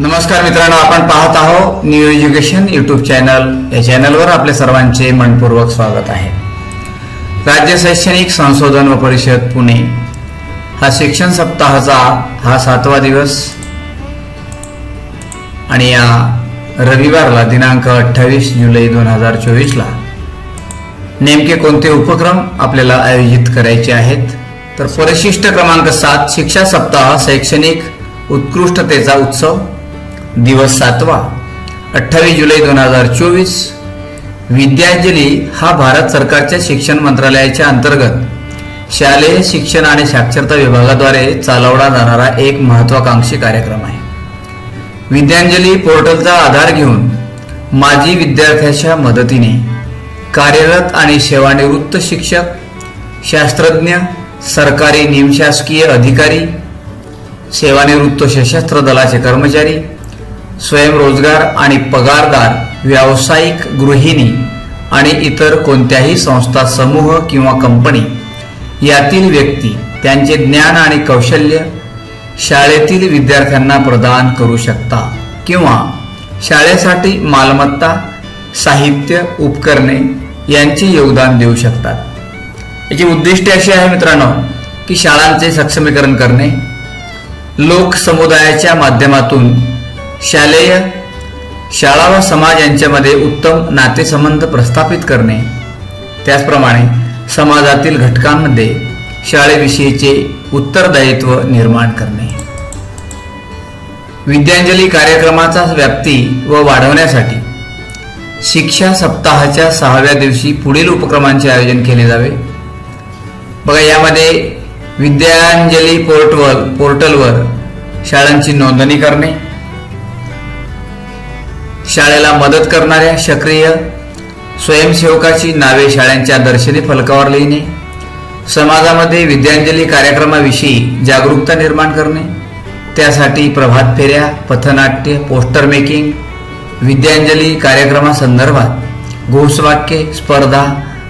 नमस्कार मित्रांनो आपण पाहत आहोत न्यू एज्युकेशन यूट्यूब चॅनल या चॅनलवर आपले सर्वांचे मनपूर्वक स्वागत आहे. राज्य शैक्षणिक संशोधन व परिषद पुणे. हा शिक्षण सप्ताहाचा हा सातवा दिवस. आणि या रविवारला दिनांक अठ्ठावीस जुलै दोन हजार चोवीसला नेमके कोणते उपक्रम आपल्याला आयोजित करायचे आहेत? तर परिशिष्ट क्रमांक सात शिक्षा सप्ताह शैक्षणिक उत्कृष्टतेचा उत्सव. दिवस सातवा अठ्ठावीस जुलै दोन हजार चोवीस विद्यांजली हा भारत सरकारच्या शिक्षण मंत्रालयाच्या अंतर्गत शालेय शिक्षण आणि साक्षरता विभागाद्वारे चालवला जाणारा एक महत्वाकांक्षी कार्यक्रम आहे. विद्यांजली पोर्टलचा आधार घेऊन माजी विद्यार्थ्याच्या मदतीने कार्यरत आणि सेवानिवृत्त शिक्षक शास्त्रज्ञ सरकारी निमशासकीय अधिकारी सेवानिवृत्त सशस्त्र दलाचे कर्मचारी स्वयंरोजगार आणि पगारदार व्यावसायिक गृहिणी आणि इतर कोणत्याही संस्था समूह किंवा कंपनी यातील व्यक्ती त्यांचे ज्ञान आणि कौशल्य शाळेतील विद्यार्थ्यांना प्रदान करू शकता किंवा शाळेसाठी मालमत्ता साहित्य उपकरणे यांचे योगदान देऊ शकतात. याची उद्दिष्टे अशी आहे मित्रांनो की शाळांचे सक्षमीकरण करणे लोक समुदायाच्या माध्यमातून शालेय शाळा व समाज यांच्यामध्ये उत्तम नातेसंबंध प्रस्थापित करणे. त्याचप्रमाणे समाजातील घटकांमध्ये शाळेविषयीचे उत्तरदायित्व निर्माण करणे. विद्यांजली कार्यक्रमाचा व्याप्ती व वाढवण्यासाठी शिक्षा सप्ताहाच्या सहाव्या दिवशी पुढील उपक्रमांचे आयोजन केले जावे. बघा यामध्ये विद्यांजली पोर्टवर पोर्टलवर शाळांची नोंदणी करणे शाळेला मदत करणाऱ्या सक्रिय स्वयंसेवकाची नावे शाळांच्या दर्शनी फलकावर लिहिणे समाजामध्ये विद्यांजली कार्यक्रमाविषयी जागरूकता निर्माण करणे त्यासाठी प्रभात फेऱ्या पथनाट्य पोस्टर मेकिंग विद्यांजली कार्यक्रमासंदर्भात घोषवाक्ये स्पर्धा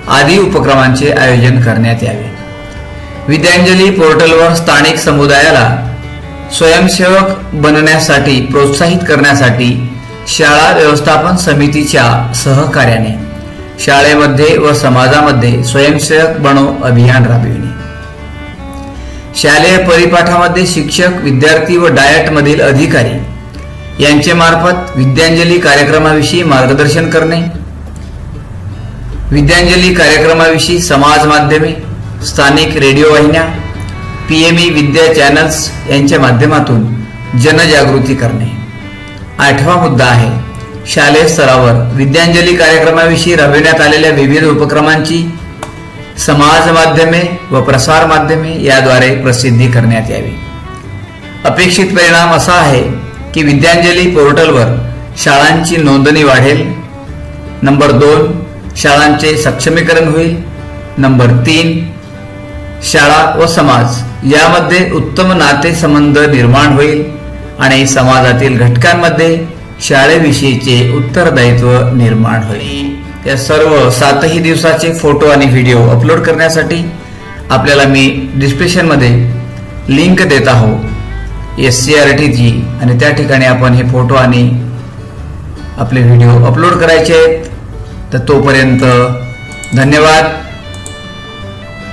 आदी उपक्रमांचे आयोजन करण्यात यावे. विद्यांजली पोर्टलवर स्थानिक समुदायाला स्वयंसेवक बनण्यासाठी प्रोत्साहित करण्यासाठी शाळा व्यवस्थापन समितीच्या सहकार्याने शाळेमध्ये व समाजामध्ये स्वयंसेवक बनो अभियान राबविणे. शालेय परिपाठामध्ये शिक्षक विद्यार्थी व डायटमधील अधिकारी यांचे मार्फत विद्यांजली कार्यक्रमाविषयी मार्गदर्शन करणे विद्यांजली कार्यक्रमाविषयी समाज माध्यमे स्थानिक रेडिओ वाहिन्या P M E Vidya channels यांच्या माध्यमातून जनजागृती करणे. आठवा मुद्दा आहे. शालेय स्तरावर विद्यांजली कार्यक्रमाविषयी राबविण्यात आलेल्या विविध उपक्रमांची समाज माध्यमे व प्रसार माध्यमे याद्वारे प्रसिद्धी करण्यात यावी. अपेक्षित परिणाम असा आहे की विद्यांजली पोर्टलवर शाळांची नोंदणी वाढेल. नंबर दोन शाळांचे सक्षमीकरण होईल. नंबर तीन शाळा व समाज यामध्ये उत्तम नातेसंबंध निर्माण होईल. आणि समाजातील घटकांमध्ये शाळेविषयीचे उत्तरदायित्व निर्माण होईल. या सर्व सातही दिवसाचे फोटो आणि व्हिडिओ अपलोड करण्यासाठी आपल्याला मी डिस्क्रिप्शनमध्ये लिंक देत आहो एस सी आर टीची आणि त्या ठिकाणी आपण हे फोटो आणि आपले व्हिडिओ अपलोड करायचे आहेत. तर तोपर्यंत धन्यवाद.